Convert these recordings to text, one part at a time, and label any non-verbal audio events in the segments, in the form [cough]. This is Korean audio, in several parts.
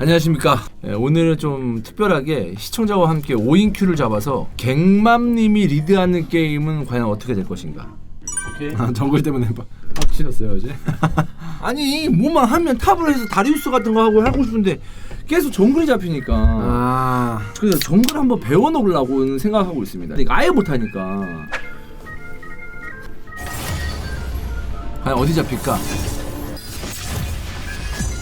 안녕하십니까. 예, 오늘은 좀 특별하게 시청자와 함께 5인 큐를 잡아서 갱맘님이 리드하는 게임은 과연 어떻게 될 것인가. 오케이. 아, 정글 때문에 빡- 빡치셨어요 어제? [laughs] 아니 뭐만 하면 탑을 해서 다리우스 같은 거 하고 하고 싶은데 계속 정글이 잡히니까 아 그래서 정글 한번 배워놓으려고 생각하고 있습니다. 이거 아예 못하니까 과연 어디 잡힐까?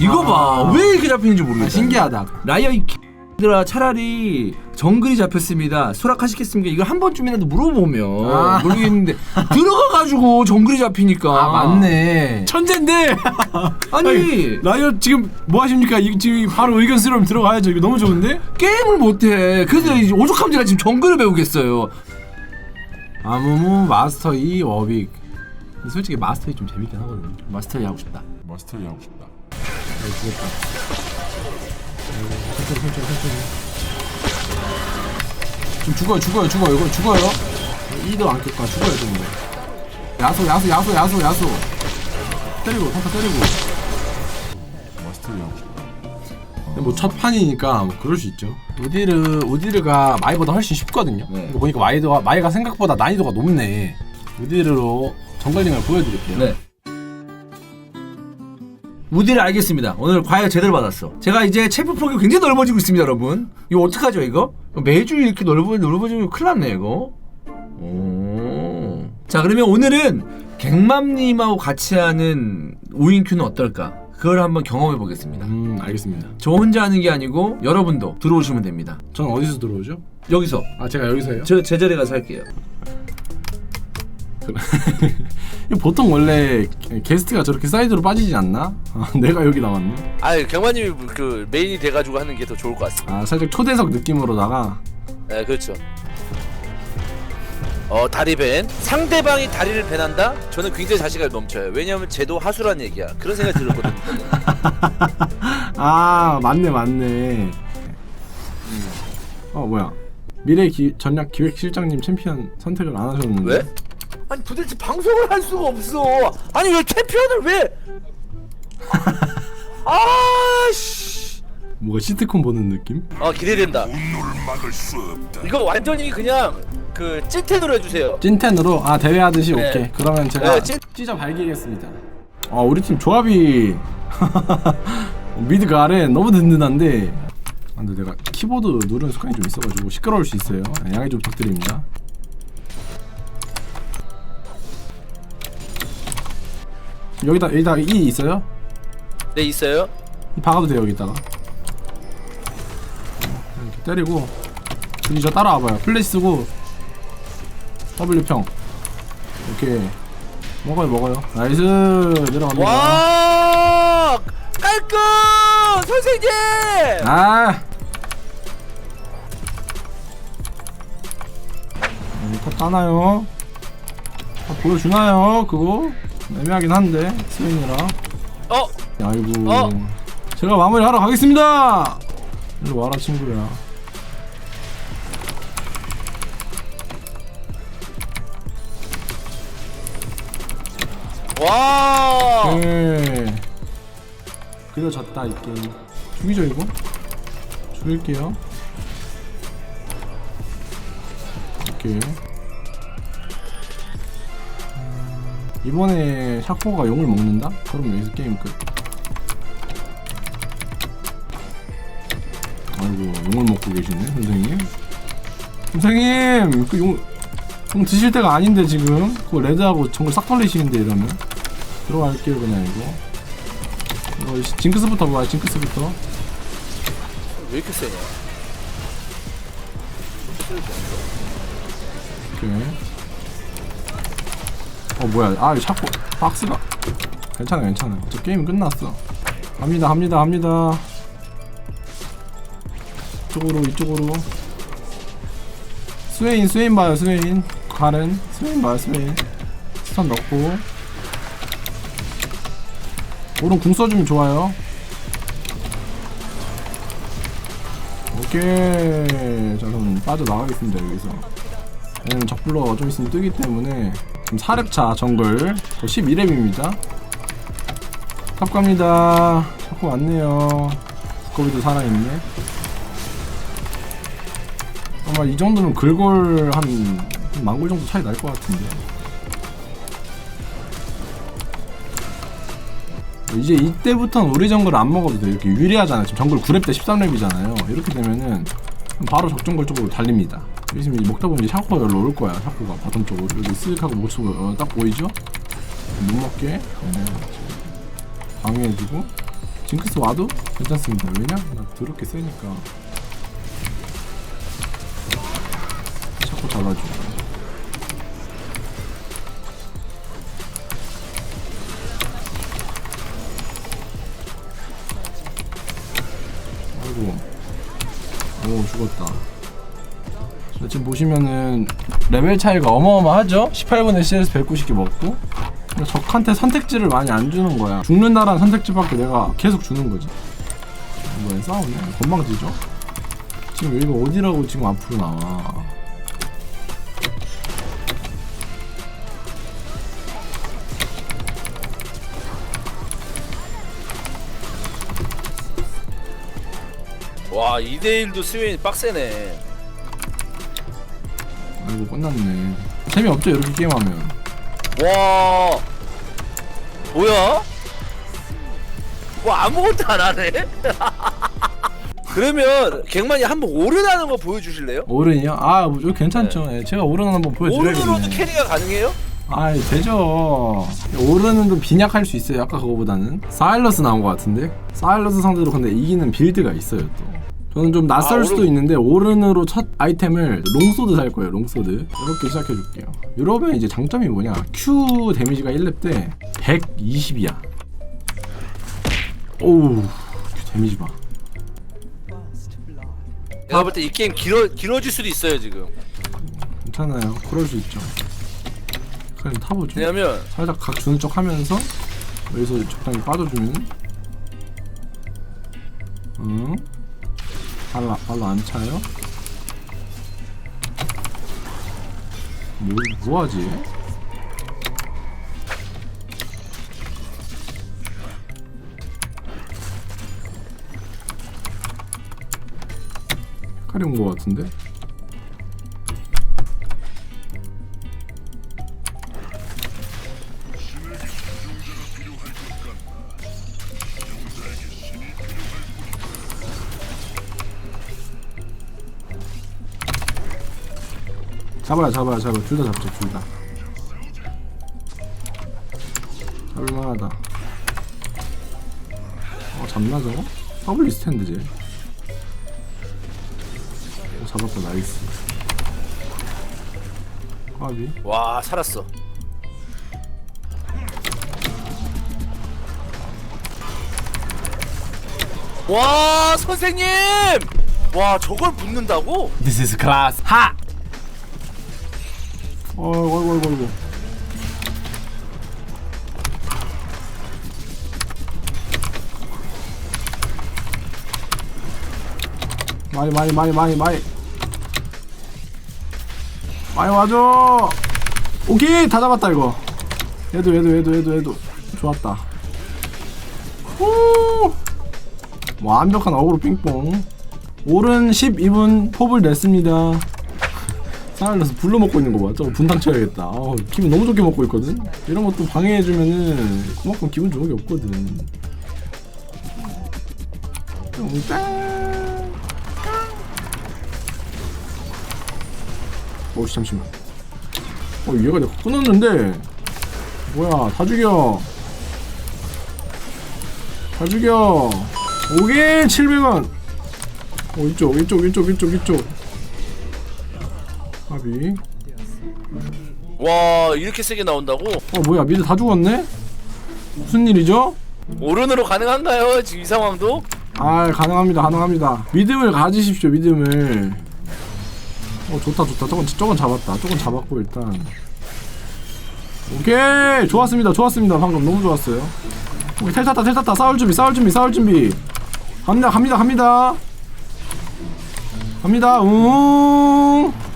이거 아. 봐, 왜 이렇게 잡히는지 모르겠다. 아, 신기하다. 라이어 이 들아 차라리 정글이 잡혔습니다. 수락하시겠습니까? 이걸 한 번쯤이라도 물어보면 아. 모르겠는데 들어가가지고 정글이 잡히니까 아 맞네. 천재인데. [laughs] 아니 라이어 지금 뭐 하십니까? 이, 지금 바로 의견 수렴 들어가야죠. 이거 너무 좋은데? 게임을 못해. 그래서 이제 오죽하면 지금 정글을 배우겠어요. 아무무 마스터 2 워빅. 솔직히 마스터 2좀 재밌긴 하거든요. 마스터리 하고 싶다. 마스터리 하고 싶다. 아, 죽겠다. 천천히 천천히 천천히. 좀 죽어요 죽어요 죽어요 이거 죽어요. 2도 안 낄까 죽어요 좀. 야수 야수 야수 야수 야수. 때리고 평타 때리고. 마스터리 하고 싶다. 뭐첫 판이니까 뭐 그럴 수 있죠. 우디르 우디르가 마이보다 훨씬 쉽거든요. 네. 보니까 마이도가 마이가 생각보다 난이도가 높네. 우디르로 정글링을 보여드릴게요. 네. 우디를 알겠습니다. 오늘 과외 제대로 받았어. 제가 이제 체프 폭이 굉장히 넓어지고 있습니다, 여러분. 이거 어떡하죠, 이거? 매주 이렇게 넓어, 넓어지면 큰일 났네, 이거. 오. 자, 그러면 오늘은 갱맘님하고 같이 하는 5인 큐는 어떨까? 그걸 한번 경험해 보겠습니다. 음 알겠습니다. 저 혼자 하는 게 아니고 여러분도 들어오시면 됩니다. 저는 어디서 들어오죠? 여기서 아 제가 여기서요? 저 제 자리에 가서 할게요. 이거 [laughs] 보통 원래 게스트가 저렇게 사이드로 빠지지 않나? 아, [laughs] 내가 여기 나왔네. 아니 경마님이 그 메인이 돼가지고 하는 게 더 좋을 것 같습니다. 아 살짝 초대석 느낌으로다가 네 그렇죠. 어 다리 밴 상대방이 다리를 밴한다? 저는 굉장히 자신감이 넘쳐요. 왜냐하면 쟤도 하수란 얘기야. 그런 생각이 들었거든요. [laughs] 아 맞네 맞네. 음. 어 뭐야? 미래 기, 전략 기획 실장님 챔피언 선택을 안 하셨는데. 왜? 아니 도대체 방송을 할 수가 없어. 아니 왜 챔피언을 왜? [laughs] 아씨. 뭐가 시트콤 보는 느낌? 어 기대된다. 분노를 막을 수 없다. 이거 완전히 그냥 그 찐텐으로 해주세요. 찐텐으로 아 대회 하듯이 네. 오케이. 그러면 제가 네, 찐- 찢어 발기겠습니다. 아 우리 팀 조합이 [laughs] 미드가 아래 너무 든든한데. 아, 근데 내가 키보드 누르는 습관이 좀 있어가지고 시끄러울 수 있어요. 네, 양해 좀 부탁드립니다. 여기다 여기다 E 있어요? 네 있어요. 이 박아도 돼요 여기다가 이렇게 때리고 여기 저 따라와봐요 플래시 쓰고 W 평 오케이 먹어요 먹어요 나이스 내려갑니다 와 깔끔 선생님. 아 여기 탑 따나요? 탑 보여주나요 그거? 애매하긴 한데 스윙이라 어 아이고 어? 제가 마무리하러 가겠습니다 일로 와라 친구야 와. 네. 그려 졌다 이 게임 죽이죠 이거? 죽일게요 오케이 이번에 샤코가 용을 먹는다? 그럼 여기서 게임 끝. 아이고 용을 먹고 계시네 선생님. 선생님 그 용, 용 드실 때가 아닌데 지금. 그거 레드하고 정글 싹 돌리시는데 이러면. 들어갈게요 그냥 이거. 이거 시- 징크스부터 봐 징크스부터. 왜 이렇게 세냐? 오케이 어 뭐야. 아 이거 자꾸 박스가? 괜찮아 괜찮아. 저 게임 끝났어. 갑니다 갑니다 갑니다. 이쪽으로 이쪽으로. 스웨인 스웨인 봐요 스웨인. 가른 스웨인 봐요 스웨인. 스턴 넣고. 오른 궁 써주면 좋아요. 오케이. 자 그럼 빠져나가겠습니다 여기서. 왜냐면 적불러가 좀 있으면 뜨기 때문에 지금 4렙차 정글 12렙입니다. 탑 갑니다. 자꾸 왔네요. 두꺼비도 살아있네. 아마 이 정도면 글골 한 만골 정도 차이 날 것 같은데. 이제 이때부터는 우리 정글 안 먹어도 돼 이렇게 유리하잖아 지금 정글 9렙 때 13렙이잖아요. 이렇게 되면은 바로 적정글 쪽으로 달립니다. 지금 먹다 보면 샤코가 여기로 올 거야 샤코가. 바텀 쪽으로. 여기 쓱 하고 모습 어, 딱 보이죠? 못 먹게. 네, 방해해주고. 징크스 와도 괜찮습니다. 왜냐? 나 더럽게 세니까. 샤코 잡아주고 죽었다. 자, 지금 보시면은 레벨 차이가 어마어마하죠? 18분에 CS 190개 먹고. 적한테 선택지를 많이 안 주는 거야. 죽는다라는 선택지밖에 내가 계속 주는 거지. 뭐야 싸우네. 건방지죠? 지금 여기가 어디라고 지금 앞으로 나와 와 2대1도 스웨인이 빡세네. 아이고 끝났네. 재미없죠 이렇게 게임하면. 와. 뭐야? 뭐 아무것도 안 하네? [laughs] 그러면 갱만이 한번 오른하는 거 보여주실래요? 오른이요? 아 뭐, 이거 괜찮죠. 예, 제가 오른 한번 오른으로도 보여드려야겠네. 캐리가 가능해요? 아 되죠. 오른은 좀 빈약할 수 있어요 아까 그거보다는. 사일러스 나온 것 같은데. 사일러스 상대로 근데 이기는 빌드가 있어요 또 저는 좀 낯설 아, 수도 오른- 있는데 오른으로 첫 아이템을 롱소드 살 거예요 롱소드. 이렇게 시작해 줄게요. 이러면 이제 장점이 뭐냐? Q 데미지가 1렙 때 120이야. 오우 Q 데미지 봐. 내가 볼 때 이 게임 길어 길어질 수도 있어요 지금. 괜찮아요. 그럴 수 있죠. 그냥 타보죠. 왜냐면 살짝 각 주는 척 하면서 여기서 적당히 빠져주면 응 발로, 발로 안 차요? 뭐, 뭐하지? 헷갈리 온것 같은데? 잡아요 잡아요 잡아요 둘다 잡자 둘다. 잡을만하다. 어 잡나 저거? 더블 리스트인데 쟤 어, 잡았다 나이스. 까비. 와 살았어. 와 선생님! 와 저걸 붙는다고? This is class. 하! 어이구 어이구 어이구 많이 많이 많이 많이 많이. 많이 와줘. 오케이 다 잡았다 이거. 얘도 얘도 얘도 얘도 얘도. 좋았다. 후. 완벽한 어그로 빙뽕 오른 12분 포블 냈습니다 사일러스 불러 먹고 있는 거 봐. 저거 분탕 쳐야겠다. 어, 기분 너무 좋게 먹고 있거든. 이런 것도 방해해주면은 그만큼 기분 좋은 게 없거든. 뚱땅. 어씨 잠시만. 어 얘가 내가 끊었는데 뭐야 다 죽여. 다 죽여. 오케이 700원. 어 이쪽 이쪽 이쪽 이쪽 이쪽. 합이. 와 이렇게 세게 나온다고? 어 뭐야 미드 다 죽었네? 무슨 일이죠? 오른으로 가능한가요 지금 이 상황도? 아 가능합니다 가능합니다 믿음을 가지십시오 믿음을 어 좋다 좋다 저건 저건 잡았다 저건 잡았고 일단 오케이 좋았습니다 좋았습니다 방금 너무 좋았어요 오케이 텔 탔다 텔 탔다 싸울 준비 싸울 준비 싸울 준비 갑니다 갑니다 갑니다 갑니다 웅 깡!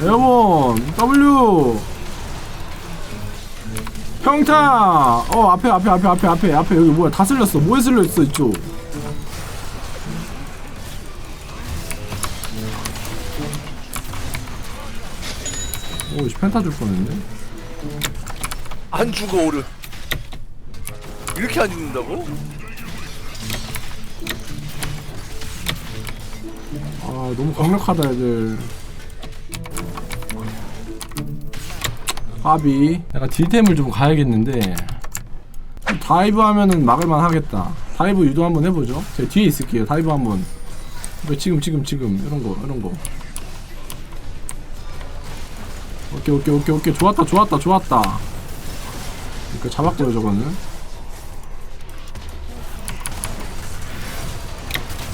에어본 W. 평타. 어 앞에 앞에 앞에 앞에 앞에 앞에. 여기 뭐야? 다 쓸렸어. 뭐에 쓸렸어 이쪽? 오씨 펜타 줄 뻔했네. 안 죽어 오르. 이렇게 안 죽는다고? 아 너무 강력하다 애들. 아비. 내가 딜템을 좀 가야겠는데. 다이브 하면은 막을만 하겠다. 다이브 유도 한번 해보죠. 제가 뒤에 있을게요. 다이브 한번. 이거 지금 지금 지금. 이런 거 이런 거. 오케이 오케이 오케이 오케이. 좋았다 좋았다 좋았다. 이거 잡았고요 저거는.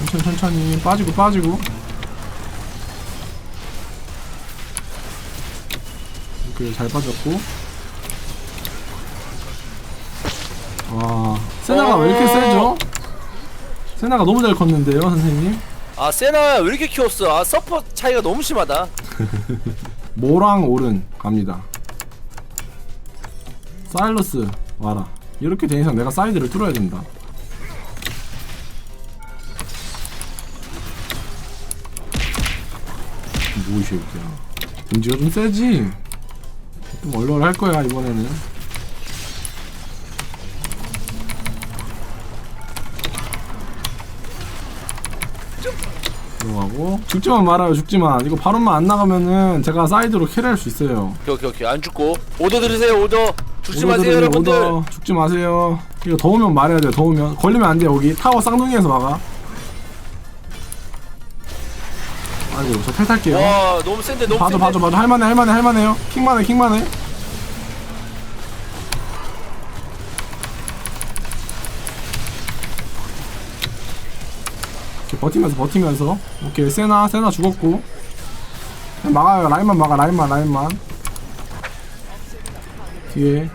천천히 천천히. 빠지고 빠지고 오케이 잘 빠졌고. 와 세나가 왜 이렇게 세죠? 세나가 너무 잘 컸는데요 선생님? 아 세나 왜 이렇게 키웠어? 아 서퍼 차이가 너무 심하다. [laughs] 모랑 오른 갑니다. 사일러스 와라. 이렇게 된 이상 내가 사이드를 뚫어야 된다. 뭐이 새끼야 등지가 좀 세지 좀 얼얼할 거야 이번에는. 들어가고. 죽지만 말아요 죽지만. 이거 바론만 안 나가면은 제가 사이드로 캐리할 수 있어요. 오케이 오케이 오케이. 안 죽고. 오더 들으세요 오더. 죽지 마세요 여러분들. 오더. 죽지 마세요. 이거 더우면 말해야 돼요 더우면. 걸리면 안돼 여기. 타워 쌍둥이에서 막아 아이고 저 탈탈게요. 와 너무 센데 너무 봐줘 센데. 봐줘 봐줘. 할만해 할만해 할만해요. 킹만해 킹만해. 버티면서 버티면서. 오케이 세나 세나 죽었고. 그냥 막아요. 라인만 막아 라인만 라인만. 뒤에.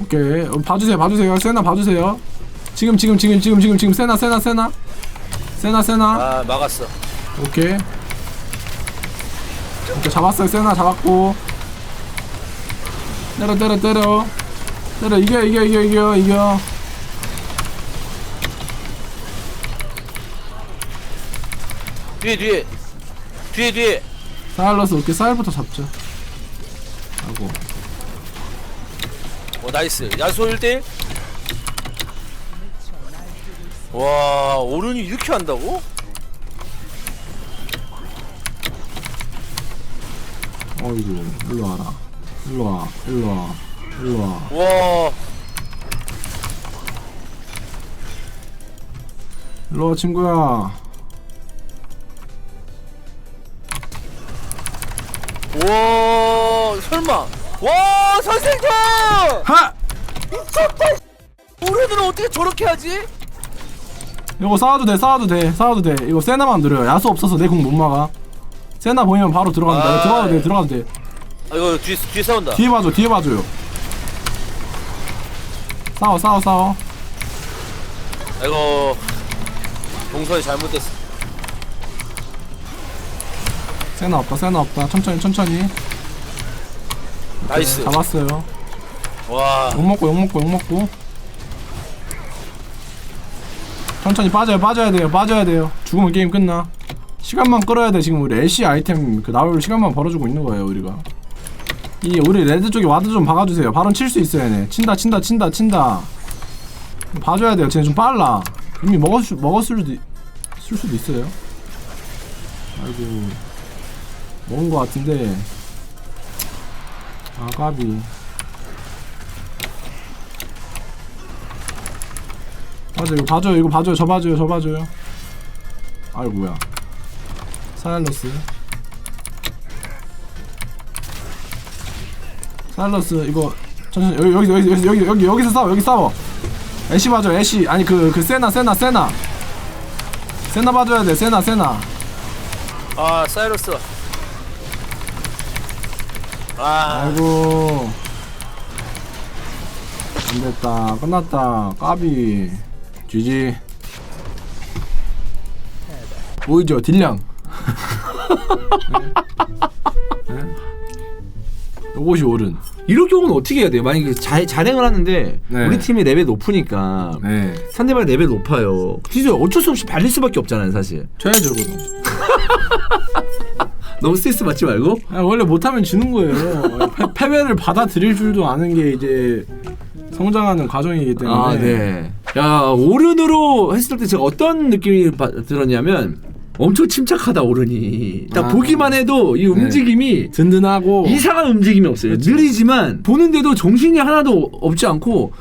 오케이. 어, 봐주세요 봐주세요. 세나 봐주세요. 지금 지금 지금 지금 지금 지금. 세나 세나 세나. 세나 세나. 아 막았어. 오케이. 오케이 잡았어요. 세나 잡았고. 때려 때려 때려. 때려 이겨 이겨 이겨 이겨 이겨. 뒤에 뒤에. 뒤에 뒤에. 사일러스 오케이. 사일부터 잡자. 하고. 어 나이스. 야수 1대1 와 오른이 이렇게 한다고? 어이구 일로 와라. 일로 와 일로 와 일로 와. 와. 일로 와 친구야. 와 설마. 와 선생님! 하! 오른은 어떻게 저렇게 하지? 이거 싸워도 돼 싸워도 돼 싸워도 돼. 이거 세나만 느려요. 야수 없어서 내 공 못 막아 세나 보이면 바로 들어간다. 아, 들어가도 돼 예. 들어가도 돼. 아 이거 뒤에 뒤에 싸운다. 뒤에 봐줘 뒤에 봐줘요 싸워 싸워 싸워. 이거 동선이 잘못됐어. 세나 없다 세나 없다. 천천히 천천히. 나이스. 잡았어요. 와. 욕 먹고 욕 먹고 욕 먹고. 천천히 빠져요 빠져야 돼요 빠져야 돼요. 죽으면 게임 끝나 시간만 끌어야 돼. 지금 우리 애쉬 아이템 그 나올 시간만 벌어주고 있는 거예요 우리가. 이 우리 레드 쪽에 와드 좀 박아주세요. 바론 칠 수 있어요 얘네 친다 친다 친다 친다. 봐줘야 돼요. 쟤네 좀 빨라. 이미 먹었, 수, 먹었을 수도, 있- 쓸 수도 있어요. 아이고. 먹은 거 같은데. 아 까비. 맞아 이거 봐줘요. 이거 봐줘요. 저 봐줘요. 저 봐줘요. 아이고야 사일러스. 사일러스 이거 천천히 여기 여기 여기 여기 여기, 여기 여기서 싸워 여기 싸워. 애쉬 봐줘 애쉬. 아니 그 그 세나 세나 세나. 세나 봐줘야 돼 세나 세나. 아 사이러스. 아. 아이고. 안됐다. 끝났다. 까비. GG 보이죠? 딜량? 요것이 옳은 이럴 경우는 어떻게 해야 돼요? 만약에 자, 자랭을 하는데 네. 우리 팀이 레벨 높으니까 네. 상대방 레벨 높아요. 진짜 어쩔 수 없이 발릴 수밖에 없잖아요, 사실. 그럼. [laughs] 너무 스트레스 받지 말고. 아, 원래 못하면 지는 거예요. 패, 패배를 받아들일 줄도 아는 게 이제 성장하는 과정이기 때문에. 아, 네. 야, 오른으로 했을 때 제가 어떤 느낌이 바- 들었냐면 엄청 침착하다 오른이. 딱 아. 보기만 해도 이 움직임이 든든하고 이상한 움직임이 없어요. 그렇죠. 느리지만 보는데도 정신이 하나도 없지 않고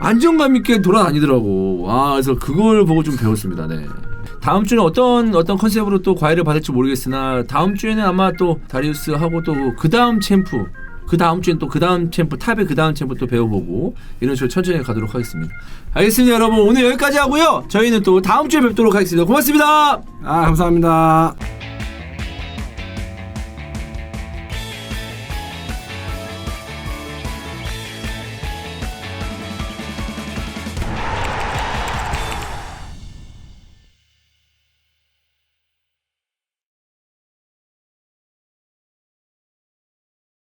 안정감 있게 돌아다니더라고. 아, 그래서 그걸 보고 좀 배웠습니다. 네. 다음 주는 어떤 어떤 컨셉으로 또 과외를 받을지 모르겠으나 다음 주에는 아마 또 다리우스 하고 또 그 다음 챔프 그 다음 주엔 또 그 다음 챔프 탑의 그 다음 챔프 또 배워보고 이런 식으로 천천히 가도록 하겠습니다. 알겠습니다, 여러분 오늘 여기까지 하고요. 저희는 또 다음 주에 뵙도록 하겠습니다. 고맙습니다. 아 감사합니다.